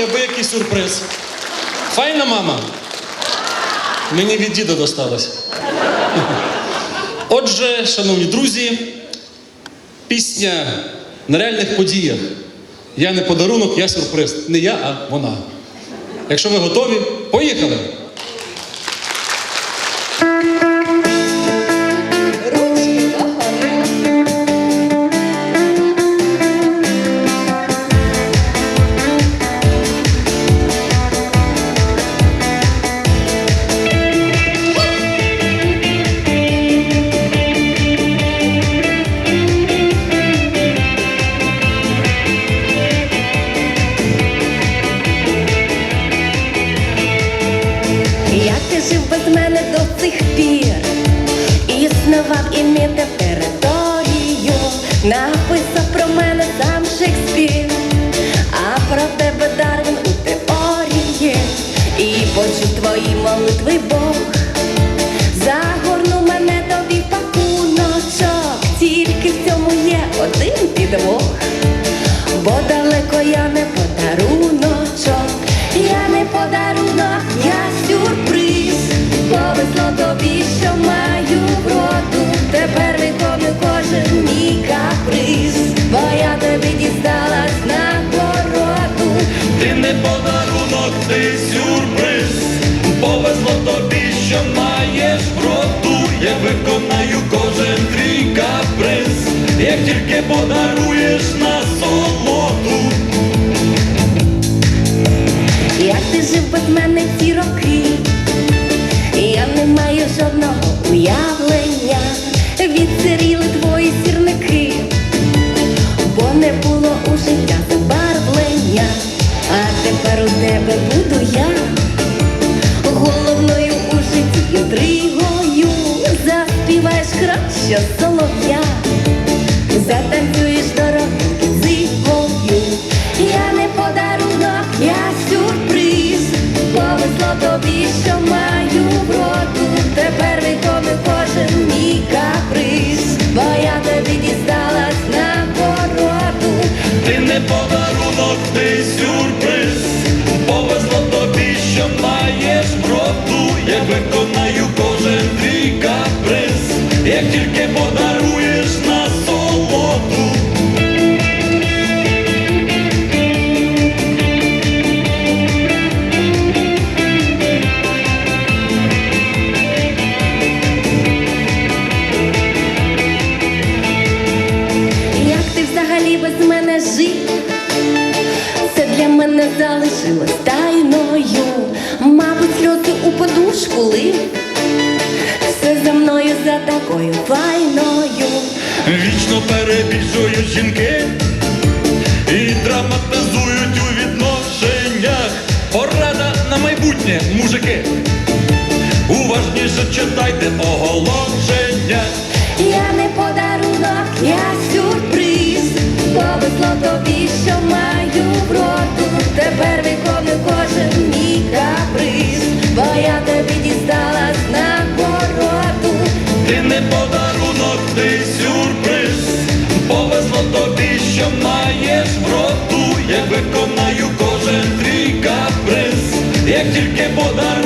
неабиякий сюрприз. Файна мама. Мені від діда досталось. Отже, шановні друзі, пісня на реальних подіях. Я не подарунок, я сюрприз. Не я, а вона. Якщо ви готові, поїхали! Без мене до цих пір? Існував і мій територію, написав про мене сам Шекспір, а про тебе Дарвін у теорії, і почув твої молитви Бог, подарунок, ти сюрприз. Повезло тобі, що маєш роту, Я виконаю кожен твій каприз, як тільки подаруєш на солоду. Як ти жив без мене ці роки? Краще солов'я, затанцюєш дорогу зимою. Я не подарунок, я сюрприз. Повезло тобі, що маю вроду. Тепер виконую кожен мій каприз, бо я тобі дісталась на городу. Ти не подарунок, ти жив? Це для мене залишилось тайною. Мабуть, сльози у подушку лив. Все за мною за такою файною. Вічно перебільшують жінки і драматизують у відношеннях. Порада на майбутнє, мужики. Уважніше читайте оголошення. Я не подарунок, я сюрприз. Ти не подарунок, ти сюрприз. Повезло тобі, що маєш вроду. Я виконаю кожен твій каприз, як тільки подарую.